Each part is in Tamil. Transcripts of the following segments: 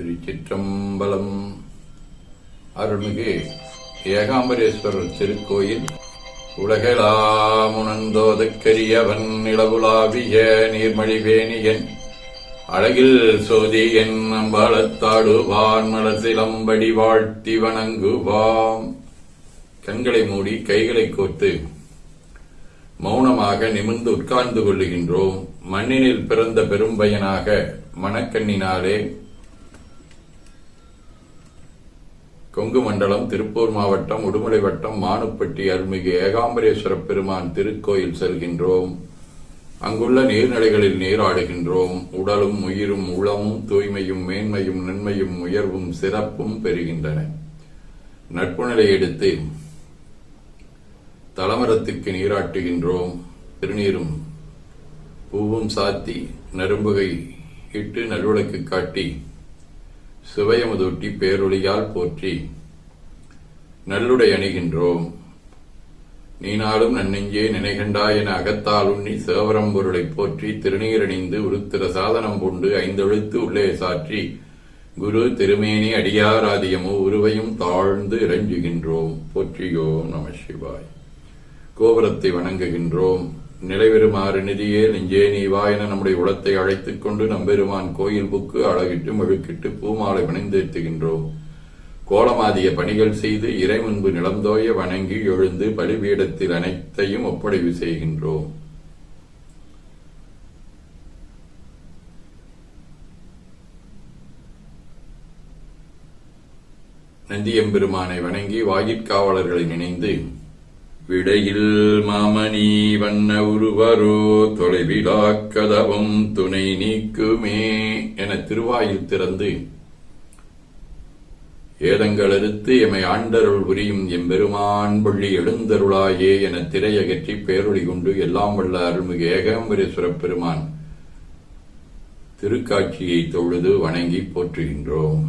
திருச்சிற்றம்பலம். அருள்மிகு ஏகாம்பரேஸ்வரர் திருக்கோயில். உலகளாமுணந்தோதக்கரியவன் நிலவுலாவிய நீர்மழிவேணியன். அழகில் சோதியன் அம்பாளத்தாடுவான் மலசிலம்படி வாழ்த்தி வணங்குவாம். கண்களை மூடி கைகளை கோர்த்து மௌனமாக நிமிர்ந்து உட்கார்ந்து கொள்ளுகின்றோம். மண்ணினில் பிறந்த பெரும்பயனாக மணக்கண்ணினாலே கொங்கு மண்டலம் திருப்பூர் மாவட்டம் உடுமலை வட்டம் மானுப்பட்டி அருள்மிகு ஏகாம்பரேஸ்வர பெருமான் திருக்கோயில் செல்கின்றோம். அங்குள்ள நீர்நிலைகளில் நீராடுகின்றோம் உடலும் உயிரும் உளமும் தூய்மையும் மேன்மையும் நன்மையும் உயர்வும் சிறப்பும் பெறுகின்றன. நட்பு எடுத்து தலமரத்துக்கு நீராட்டுகின்றோம். திருநீரும் பூவும் சாத்தி நரும்புகை இட்டு நல்விளக்கு காட்டி சுவையமுதூட்டி பேரொழியால் போற்றி. நல்லுடை அணிகின்றோம். நீனாலும் நன்னெஞ்சே நினைகண்டாய் என அகத்தால் உண்ணி சேவரம் போற்றி திருநீரணிந்து உருத்திர சாதனம் பூண்டு ஐந்தெழுத்து உள்ளே சாற்றி. குரு திருமேனி அடியாராதியமோ உருவையும் தாழ்ந்து இறஞ்சுகின்றோம். போற்றியோ நம சிவாய். கோபுரத்தை வணங்குகின்றோம். நிலைவெறுமாறு நிதியே நெஞ்சே நீ வா என நம்முடைய உளத்தை அழைத்துக் கொண்டு நம்பெருமான் கோயில் புக்கு அழகிட்டு மெழுக்கிட்டு பூமாலை பணிந்தேத்துகின்றோம் கோலமாதிய பணிகள் செய்து இறை முன்பு நிலந்தோய வணங்கி எழுந்து பலிபீடத்தில் அனைத்தையும் ஒப்படைவு செய்கின்றோம் நந்தியம்பெருமானை வணங்கி வாயிற்காவலர்களை நினைந்து விடையில் மாமணி வண்ண உருவரோ தொலைவிலாக் கதவும் துணை நீக்குமே என திருவாயில் திறந்து ஏதங்கள் அறுத்து எமை ஆண்டருள் புரியும் எம்பெருமான் பள்ளி எழுந்தருளாயே என திரையகற்றி பேரொழி கொண்டு எல்லாம் வல்ல அருள்மிகு ஏகாம்பரேஸ்வரப் பெருமான் திருக்காட்சியை தொழுது வணங்கி போற்றுகின்றோம்.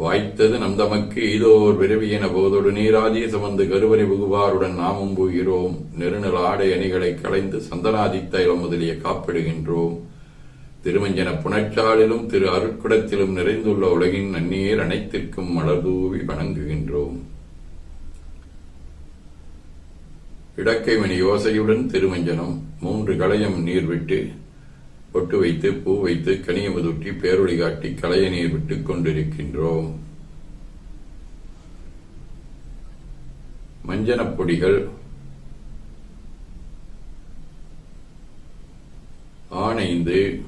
வாய்த்தது நம் தமக்கு இதோர் விரவியன போதோடு நீராதி சுமந்து கருவறை புகுவாருடன் நாமும் போகிறோம். நெருநல் ஆடை அணிகளை களைந்து சந்தனாதித்தைலம் முதலிய காப்பிடுகின்றோம். திருமஞ்சன புனச்சாலிலும் திரு அருட்குடத்திலும் நிறைந்துள்ள உலகின் நன்னீர் அனைத்திற்கும் மலர்தூவி வணங்குகின்றோம். இடக்கைமணி யோசையுடன் திருமஞ்சனம் மூன்று களையம் நீர் விட்டு பொட்டு வைத்து பூ வைத்து கனியமுதுட்டி பேரொழி காட்டி களைய நீர் விட்டுக் கொண்டிருக்கின்றோம். மஞ்சனப் பொடிகள் ஆனைந்து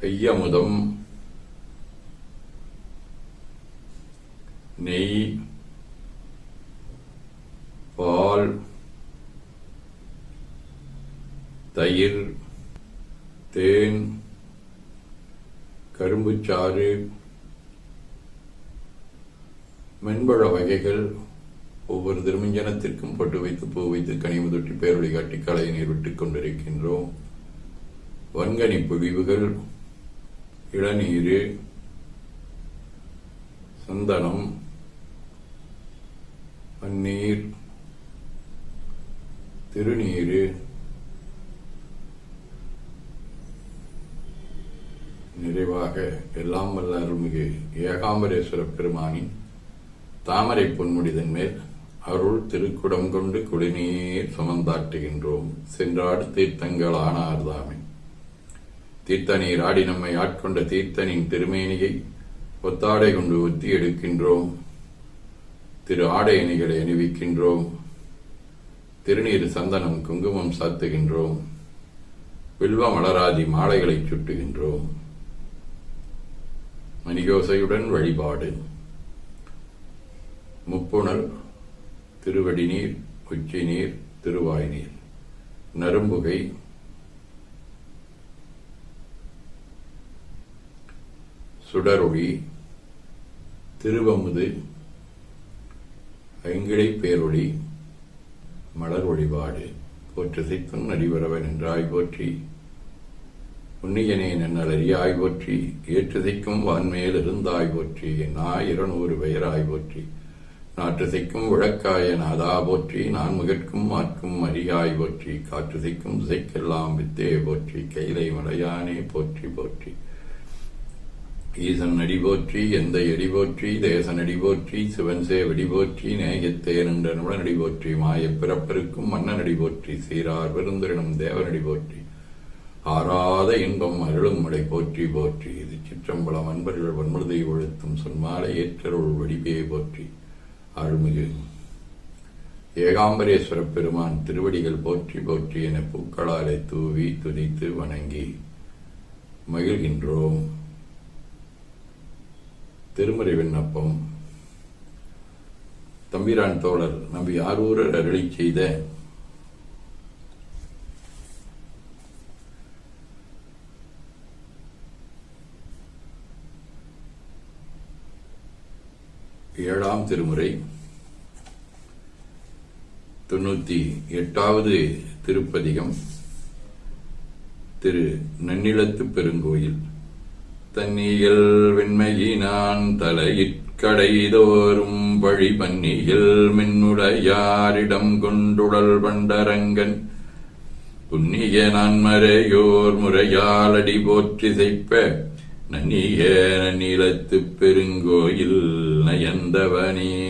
ஐயமுதம் நெய் தயிர் தேன் கரும்புச்சாறு மென்பழ வகைகள் ஒவ்வொரு திருமஞ்சனத்திற்கும் பட்டு வைத்து பூ வைத்து கனிமுதொட்டி பேரொழி காட்டி களை நீர் விட்டுக் கொண்டிருக்கின்றோம். வன்கனி பொழிவுகள் இளநீர் சந்தனம் பன்னீர் திருநீர் நிறைவாக எல்லாம் வல்ல அருள்மிகு ஏகாம்பரேஸ்வர பெருமானின் தாமரை பொன்முடிதன் மேல் அருள் திருக்குடம் கொண்டு குடிநீர் சுமந்தாட்டுகின்றோம் சென்றாடு தீர்த்தங்கள் ஆனார்தாமே. தீர்த்தநீர் ஆடி நம்மை ஆட்கொண்ட தீர்த்தனின் திருமேனியை ஒத்தாடை கொண்டு ஒத்தி எடுக்கின்றோம். திரு ஆடை அணிகளை அணிவிக்கின்றோம். திருநீர் சந்தனம் குங்குமம் சாத்துகின்றோம். வில்வ மலராதி மாலைகளை சுட்டுகின்றோம். மணிகோசையுடன் வழிபாடு. முப்புணர் திருவடிநீர் உச்சிநீர் திருவாய்நீர். நீர் நரும்புகை சுடரொளி. திருவமுது. ஐங்கிழை பேரொளி. மலர் வழிபாடு. போற்று சித்தன் அடிவரவன் என்றாய் போற்றி. உன்னியனே நன்னலறியாய் போற்றி ஏற்றுதைக்கும் வான்மேல் இருந்தாய் போற்றி இருநூறு பெயராய் போற்றி. நாற்றுசைக்கும் விளக்காய நாதா போற்றி நான் முகற்கும் மாற்கும் அரியாய் போற்றி. காற்றுதைக்கும் திசைக்கெல்லாம் வித்தே போற்றி கைலை மலையானே போற்றி போற்றி. ஈசன் அடி போற்றி எந்த எடி போற்றி தேசன் அடி போற்றி சிவன் சேவடி போற்றி நேயத்தே நின்ற நுடனடி போற்றி மாயப் பிறப்பருக்கும் மன்னனடி போற்றி சீரார் பெருந்திரனும் தேவனடி போற்றி. ஆறாத இன்பம் அருளும் மடை போற்றி போற்றி. இது சிற்றம்பலம் அன்பர்கள் வன்மருதை ஒழுத்தும் சொன்மாலை ஏற்றருள் வடிவே போற்றி. அருள்மிகு. ஏகாம்பரேஸ்வர பெருமான் திருவடிகள் போற்றி போற்றி என பூக்களாலை தூவி துதித்து வணங்கி மகிழ்கின்றோம். திருமறை விண்ணப்பம். தம்பிரான் தோழர் நம்பி ஆரூரர் அருளி செய்த ஏழாம் திருமுறை தொண்ணூத்தி எட்டாவது திருப்பதிகம் திரு நன்னிலத்து பெருங்கோயில். தன்னியல் வெண்மையினான் தலையிற்கடைதோறும் வழி பன்னியில் மின்னுடையாரிடம் கொண்டுடல் பண்டரங்கன் புண்ணிய நான்மறையோர் முறையாலடி போற்றி செய்ப்ப நன்னிய நன்னிலத்துப் பெருங்கோயில். நயந்தவனே.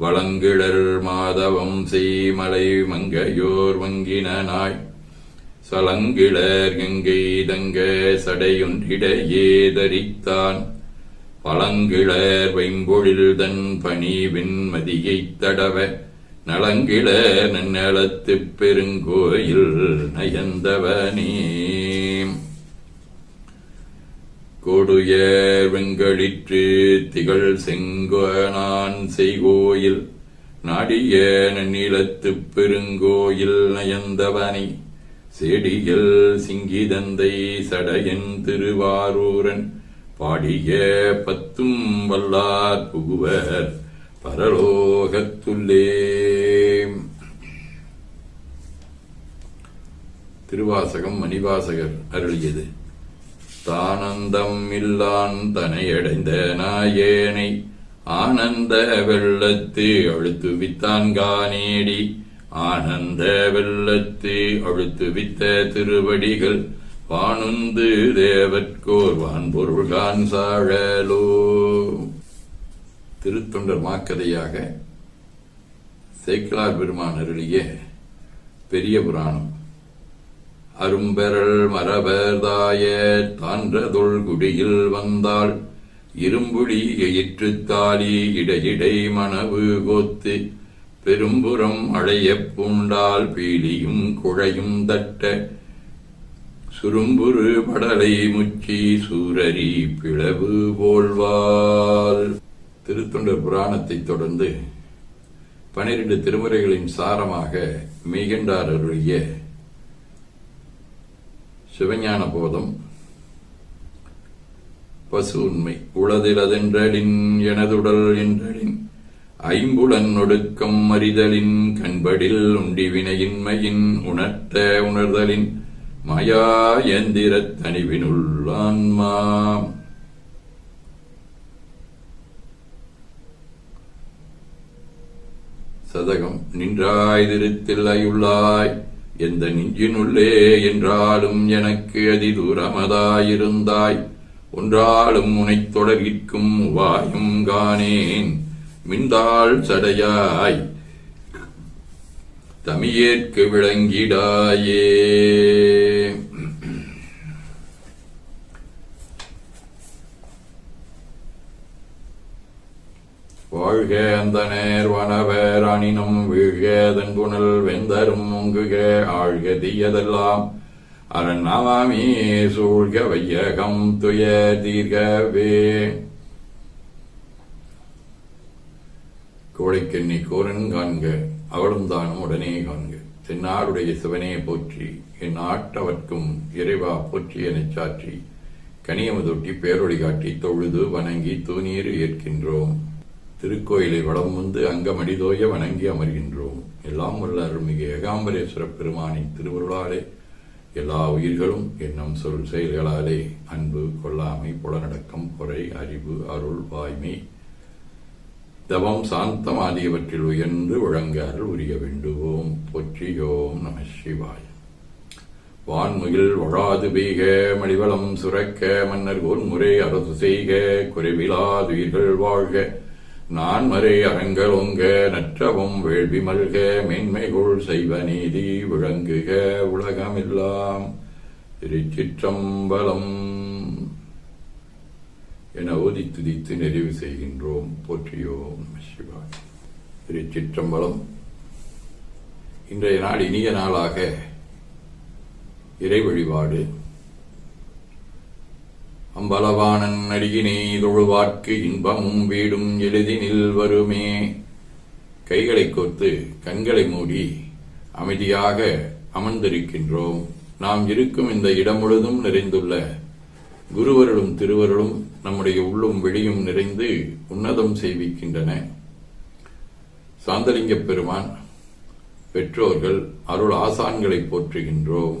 வளங்கிழர் மாதவம் செய்மலை மங்கையோர் வங்கினாய் சலங்கிழர் கங்கை தங்க சடையொன்றிடையே தரித்தான். பழங்கிழர் வைம்பொழில் தன் பணி மதியைத் தடவ நலங்கிழர் நன்னலத்துப் பெருங்கோயில் நயந்தவனே. கொடுய வெங்களிற்று திகழ் செங்கோனான் செய்கோயில். நாடிய நிலத்துப் பெருங்கோயில் நயந்தவனை. செடியில் சிங்கிதந்தை சடையன் திருவாரூரன். பாடிய பத்தும் வல்லார் புகுவர் பரலோகத்துள்ளே. திருவாசகம் மணிவாசகர் அருளியது. தானந்தம் இல்லான் தனையடைந்த நாயேனை ஆனந்த வெள்ளத்து அழுத்து வித்தான் வித்தான்கானேடி ஆனந்த வெள்ளத்து அழுத்து வித்த திருவடிகள் வானுந்து தேவற்கோர் வான்பொருள்கான் சாழலோ. திருத்தொண்டர் மாக்கதையாக சேக்கிலார் பெருமான் அருளிய பெரிய புராணம். அரும்பெறல் மரபர்தாய தான்றதுள் குடியில் வந்தாள். இரும்புடி எயிற்றுத்தாலி இடையிடை மணவு கோத்து பெரும்புறம் அழையப் பூண்டால் பீலியும் குழையும் தட்ட. சுரும்புரு படலை முச்சி சூரரி பிளவு போல்வாள். திருத்தொண்டர் புராணத்தைத் தொடர்ந்து பனிரெண்டு திருமுறைகளின் சாரமாக மிகண்டார் அருளிய சிவஞான போதம் பசு உண்மை உளதிலதென்றலின் எனதுடல் என்றலின் ஐம்புலன் ஒடுக்கம் அறிதலின் கண்படில் உண்டிவினையின்மையின் உணர்த்த உணர்தலின் மாயா எந்திரத் தனிவினுள் ஆன்மா. சதகம் நின்றாய் திருத்தில்லையுள்ளாய் எந்த நெஞ்சினுள்ளே என்றாலும் எனக்கு அதி தூரமதாயிருந்தாய் ஒன்றாலும் உனைத் தொடர்கிற்கும் உபாயம் காணேன். மின்தாள் சடையாய். தமியேற்கு விளங்கிடாயே. வாழ்க அந்த நேர் வனவேர் அணினும் வீழ்கதன் புனல் வெந்தரும் ஒங்குக ஆழ்க தீயதெல்லாம். அரண் நமாமி சூழ்க வையகம் துய தீர்கவே. கோடைக்கண்ணி கோரன் காண்க அவளும் தானும் உடனே காண்க. தென்னாடுடைய சிவனே போற்றி என் ஆட்டவர்க்கும் இறைவா போற்றி எனச் சாற்றி. கனியமுதொட்டி பேரொழி காட்டி தொழுது வணங்கி தூணீர் ஏற்கின்றோம். திருக்கோயிலை வளம் வந்து அங்கமடிதோய வணங்கி அமர்கின்றோம். எல்லாம் உள்ள அருள்மிகு ஏகாம்பரேஸ்வர பெருமானின் திருவருளாலே எல்லா உயிர்களும் எண்ணம் சொல் செயல்களாலே அன்பு கொல்லாமை புலனடக்கம் பொறை அறிவு அருள் வாய்மை தவம் சாந்தம் ஆகியவற்றில் உயர்ந்து விளங்க அருள் உரிய வேண்டுவோம். பொற்றியோம் நம சிவாய். வான்முகில் வழாது பெய்க மணிவளம் சுரக்க மன்னர் முறை அரசு செய்க குறைவிலாதுயிர்கள் வாழ்க நான் மறை அறங்கள் ஒங்க நற்றவும் வேள்வி மல்க மேன்மைகுள் செய்வ நீதி விளங்குக உலகமெல்லாம். திருச்சிற்றம்பலம் என ஓதி துதித்து நிறைவு செய்கின்றோம். போற்றியோம் சிவா சிவாய் திருச்சிற்றம்பலம். இன்றைய நாள் இனிய நாளாக இறை வழிபாடு அம்பலவானன் அடியினை தொழுவார்க்கு இன்பமும் வீடும் எளிதினில் வருமே. கைகளை கோர்த்து கண்களை மூடி அமைதியாக அமர்ந்திருக்கின்றோம். நாம் இருக்கும் இந்த இடம் முழுதும் நிறைந்துள்ள குருவருளும் திருவருளும் நம்முடைய உள்ளும் வெளியும் நிறைந்து உன்னதம் செய்விக்கின்றன. சாந்தலிங்க பெருமான் பெற்றோர்கள் அருள் ஆசான்களை போற்றுகின்றோம்.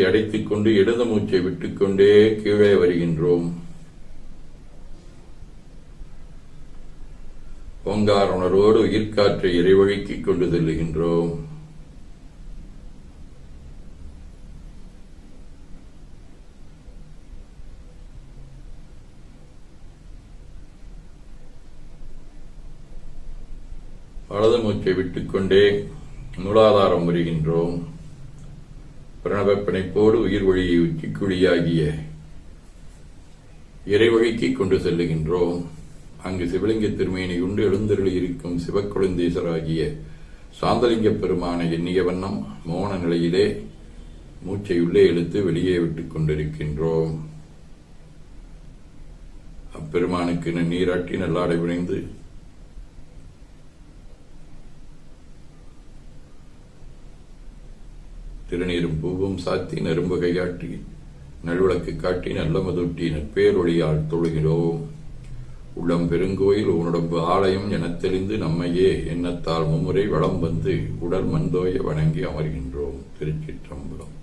வலது அடைத்துக் கொண்டு இடது மூச்சை விட்டுக்கொண்டே கீழே வருகின்றோம். ஓங்கார உணர்வோடு உயிர்காற்றை இறைவழிக்கிக் கொண்டு செல்லுகின்றோம். வலது மூச்சை விட்டுக்கொண்டே மூலாதாரம் வருகின்றோம். பிரணவ பிணைப்போடு உயிர் வழியை உச்சிக்குழியாகிய இறைவழிக்கு கொண்டு செல்லுகின்றோம். அங்கு சிவலிங்க திருமேனி உண்டு எழுந்தருளி இருக்கும் சிவக்குழந்தீசராகிய சாந்தலிங்க பெருமானை எண்ணிய வண்ணம் மோன நிலையிலே மூச்சை உள்ளே இழுத்து வெளியே விட்டுக் கொண்டிருக்கின்றோம். அப்பெருமானுக்கு நீராட்டி நல்லாடை விளைந்து திருநீரும் பூவும் சாத்தி நரும்பு கையாட்டி நல்விளக்கு காட்டி நல்ல மதுட்டி நற்பேரொழியால் தொழுகிறோம். உள்ளம் பெருங்கோயில் உன்னுடம்பு ஆலயம் எனத் தெளிந்து நம்மையே எண்ணத்தால் மும்முறை வளம் வந்து உடல் மந்தோய வணங்கி அமர்கின்றோம் திருச்சிற்றம்பலம்.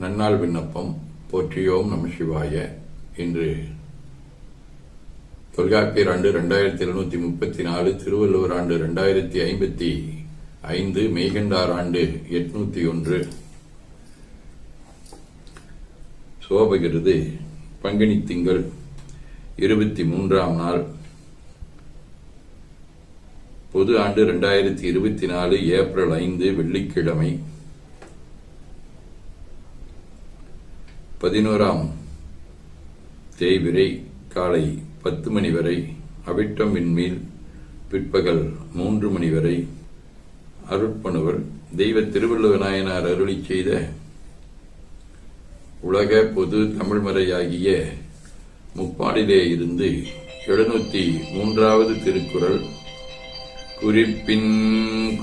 நன்னாள் விண்ணப்பம் போற்றியோம் நம சிவாய. இன்று தொல்காப்பியர் ஆண்டு ரெண்டாயிரத்தி எழுநூத்தி முப்பத்தி நாலு திருவள்ளுவர் ஆண்டு ரெண்டாயிரத்தி ஐம்பத்தி ஐந்து மெய்கண்டார் ஆண்டு எட்நூத்தி ஒன்று. சோபகிருது பங்குனி திங்கள் இருபத்தி மூன்றாம் நாள். பொது ஆண்டு ரெண்டாயிரத்தி இருபத்தி நாலு ஏப்ரல் ஐந்து வெள்ளிக்கிழமை. பதினோராம் தேய்விரை காலை பத்து மணி வரை அவிட்டம் விண்மீல் பிற்பகல் மூன்று மணி வரை. அருட்பணுவர் தெய்வ திருவள்ளுவநாயனார் அருளி செய்த உலக பொது தமிழ்மறையாகிய முப்பாடிலே இருந்து எழுநூத்தி மூன்றாவது திருக்குறள் குறிப்பின்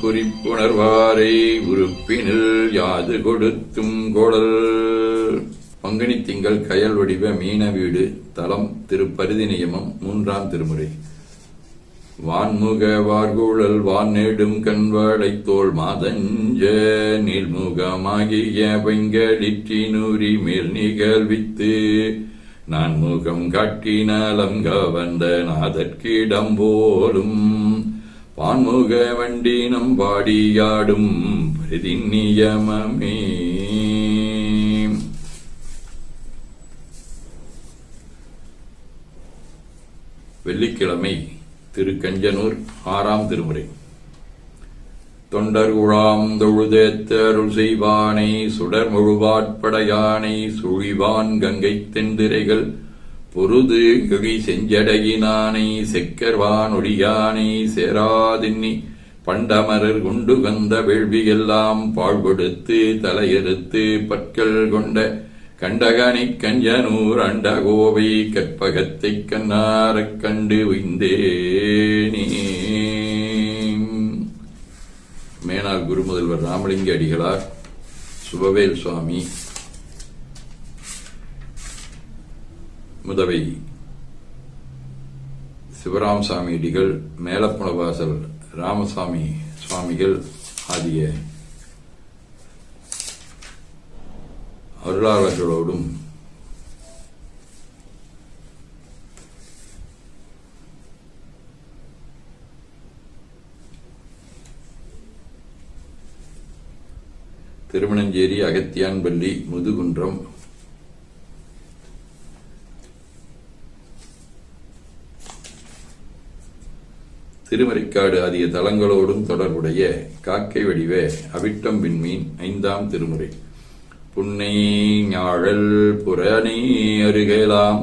குறிப்புணர்வாரை உறுப்பினில் யாது கொடுத்தும் கோடல். பங்குனி திங்கள் கயல் வடிவ மீன வீடு தலம் திருப்பரிதி நியமம் மூன்றாம் திருமுறை. வான்முக வார்குழல் வானெடும் கண்வளைத் தோள் மாதஞ்ச நீள்முகமாகிய வெங்கடிற்றினூரி மேல் நிகழ்வித்து நான் முகம் கட்டினலம் கவர்ந்த நாதற்கிடம் போலும் பான்முக வண்டினம் பாடியாடும் பிரதி வெள்ளிக்கிழமை திரு திருக்கஞ்சனூர் ஆறாம் திருமுறை. தொண்டர் உழாம் தொழுதேத்த அருள் செய்வானை சுடர் முழுவாட்படையானை சுழிவான் கங்கை தென்திரைகள் பொருது கிழி செஞ்சடையினானை செக்கர்வான் ஒளியானை சேராதின்னி பண்டமரர் கொண்டு வந்த வேள்வியெல்லாம் பாழ்படுத்து தலையெடுத்து பற்கள் கொண்ட கண்டகனை கஞ்சனூர் அண்டகோவை கற்பகத்தைக் கண்ணாரக் கண்டு உய்ந்தேனே. குரு முதல்வர் ராமலிங்க அடிகளார் சுபவேல் சுவாமி முதவை சிவராம் சாமி அடிகள் மேலப்புணவாசல் ராமசாமி சுவாமிகள் ஆகிய அருளாளர்களோடும் திருமணஞ்சேரி அகத்தியான்பள்ளி முதுகுன்றம். திருமறைக்காடு ஆகிய தலங்களோடும் தொடர்புடைய காக்கை வடிவ அவிட்டம் விண்மீன் ஐந்தாம் திருமுறை. புன்னை ஞாழல் புறணி அருகலாம்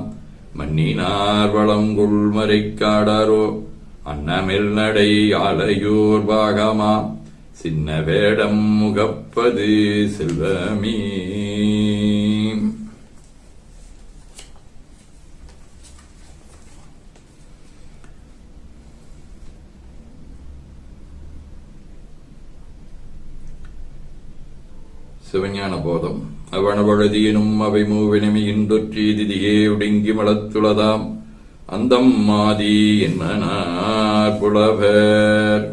மன்னினார் வளங்குள் மறைக்காடாரோ அன்னமெல் நடை ஆலையோர் பாகமா சின்ன வேடம் முகப்பது செல்வமே. சிவஞான போதம். அவனவழுதியினும் அவை மூவினமையின் தொற்றி திதியே ஒடுங்கி மலத்துளதாம் அந்தம் மாதி என்னனார் புலவர்.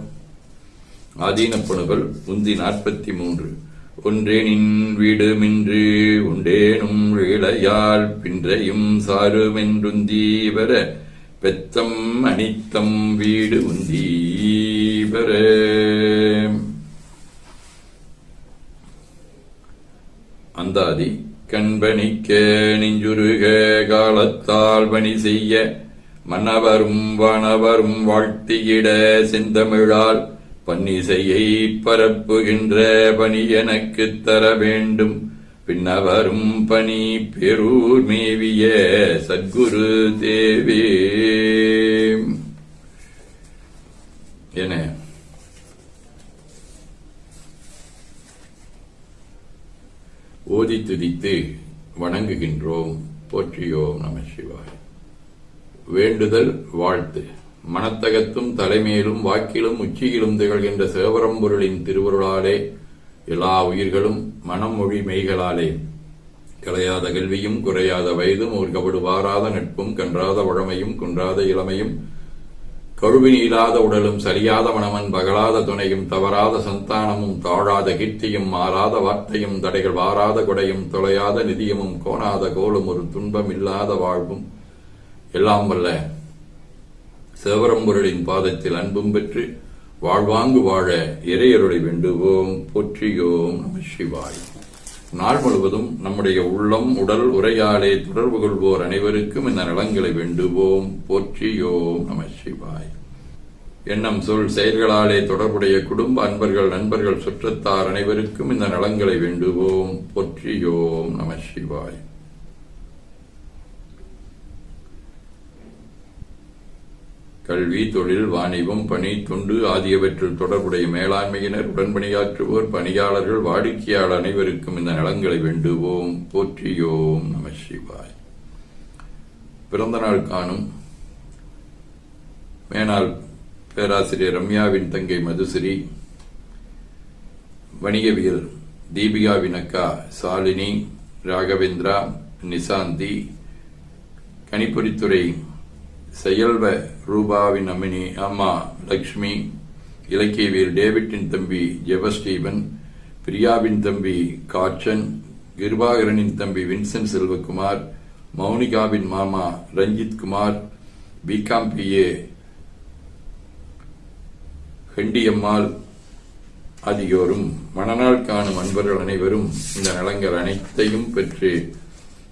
ஆதீனப்பணுகள் உந்தி நாற்பத்தி மூன்று ஒன்றேனின் வீடுமின்று உண்டேனும் இளையாள் பின்றையும் சாருமென்றுந்தி வர பெத்தம் அனித்தம் வீடு உந்தீவரே அந்தாதி கண்பணிக்க நெஞ்சுருக காலத்தால் பணி செய்ய மன்னவரும் வானவரும் வாழ்த்தியிட செந்தமிழால் பன்னிசையை பரப்புகின்ற பணி எனக்கு தர வேண்டும். பின்னவரும் பணி பெரூர் மேவிய சத்குரு தேவே. என ஓதி துதித்து வணங்குகின்றோம். போற்றியோம் நம சிவாய். வேண்டுதல் வாழ்த்து. மனத்தகத்தும் தலைமையிலும் வாக்கிலும் உச்சியிலும் திகழ்கின்ற சிவபரம்பொருளின் திருவருளாலே எல்லா உயிர்களும் மனம் மொழி மெய்களாலே. கலையாத கல்வியும் குறையாத வயதும் ஒரு கபடு வாராத நட்பும் கன்றாத வழமையும் குன்றாத இளமையும் கழுவினி இல்லாத உடலும் சரியாத மனமன் பகலாத துணையும் தவறாத சந்தானமும் தாழாத கீர்த்தியும் மாறாத வார்த்தையும் தடைகள் வாராத கொடையும் தொலையாத நிதியமும் கோணாத கோலும் ஒரு துன்பம் இல்லாத வாழ்வும் எல்லாம் வல்ல. சிவபரம்பொருளின் பாதத்தில் அன்பும் பெற்று வாழ்வாங்கு வாழ இறையருளை வேண்டுவோம். போற்றியோம் நம சிவாய். நாள் முழுவதும் நம்முடைய உள்ளம் உடல் உரையாலே தொடர்பு கொள்வோர் அனைவருக்கும் இந்த நலங்களை வேண்டுவோம். போற்றியோம் நம சிவாய். எண்ணம் சொல் செயல்களாலே தொடர்புடைய குடும்ப அன்பர்கள் நண்பர்கள் சுற்றத்தார் அனைவருக்கும் இந்த நலங்களை வேண்டுவோம். போற்றியோம் நம சிவாய். கல்வி தொழில் வாணிபம் பணி தொண்டு ஆகியவற்றில் தொடர்புடைய மேலாண்மையினர் உடன்பணியாற்றுவோர் பணியாளர்கள் வாடிக்கையாளர் அனைவருக்கும் இந்த நலன்களை வேண்டுவோம். போற்றியோம் நம சிவாய். பிறந்த நாள் காணும் மேனாள் பேராசிரியர் ரம்யாவின் தங்கை மதுசிறி வணிகவியல் தீபிகாவின் அக்கா சாலினி ராகவேந்திரா நிசாந்தி கணிப்பொறித்துறை செயல்வ ரூபாவின் அம்மினி அம்மா லக்ஷ்மி இலக்கியவியல் டேவிட்டின் தம்பி ஜெபஸ்டீவன் பிரியாவின் தம்பி காச்சன் கிருபாகரனின் தம்பி வின்சென்ட் செல்வகுமார் மௌனிகாவின் மாமா Ranjith Kumar B Com B A Hendiammal ஆகியோரும் மணநாள் காணும் அன்பர்கள் அனைவரும் இந்த நலங்கள் அனைத்தையும் பெற்று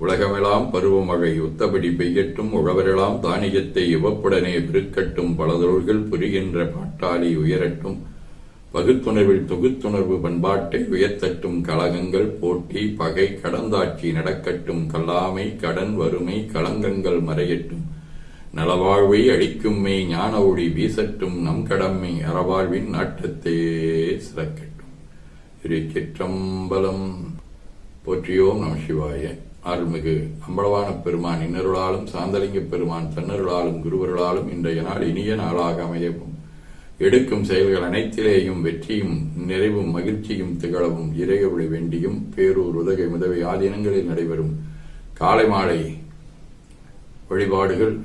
உலகமெல்லாம் பருவமழை ஒத்தபடி பெய்யட்டும் உழவரெல்லாம் தானியத்தை இவப்புடனே பெருக்கட்டும் பலதொருள்கள் புரிகின்ற பாட்டாளி உயரட்டும். பகுத்துணர்வில் தொகுத்துணர்வு பண்பாட்டை உயர்த்தட்டும் கலகங்கள் போட்டி பகை கடந்தாட்சி நடக்கட்டும். கல்லாமை கடன் வறுமை களங்கங்கள் மறையட்டும். நலவாழ்வை அளிக்கும் ஞான ஒளி வீசட்டும். நம் கடமை அறவாழ்வின் நாட்டத்தே சிறக்கட்டும். திருச்சிற்றம்பலம். போற்றியோம் நம சிவாய. அருள்மிகு அம்பலவான பெருமான் இன்னருளாலும் சாந்தலிங்க பெருமான் தன்னருளாலும் குருவருளாலும் இன்றைய நாள் இனிய நாளாக அமையவும். எடுக்கும் செயல்கள் அனைத்திலேயும் வெற்றியும் நிறைவும் மகிழ்ச்சியும் திகழவும் இறையொளி வேண்டியும் பேரூர் உதகை உதவி ஆதீனங்களில் நடைபெறும். காலை மாலை வழிபாடுகள்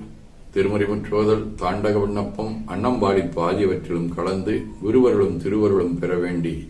திருமுறை முற்றோதல் தாண்டக விண்ணப்பம் அன்னம்பாடிப்பு ஆகியவற்றிலும் கலந்து குருவருளும் திருவருளும் பெற வேண்டி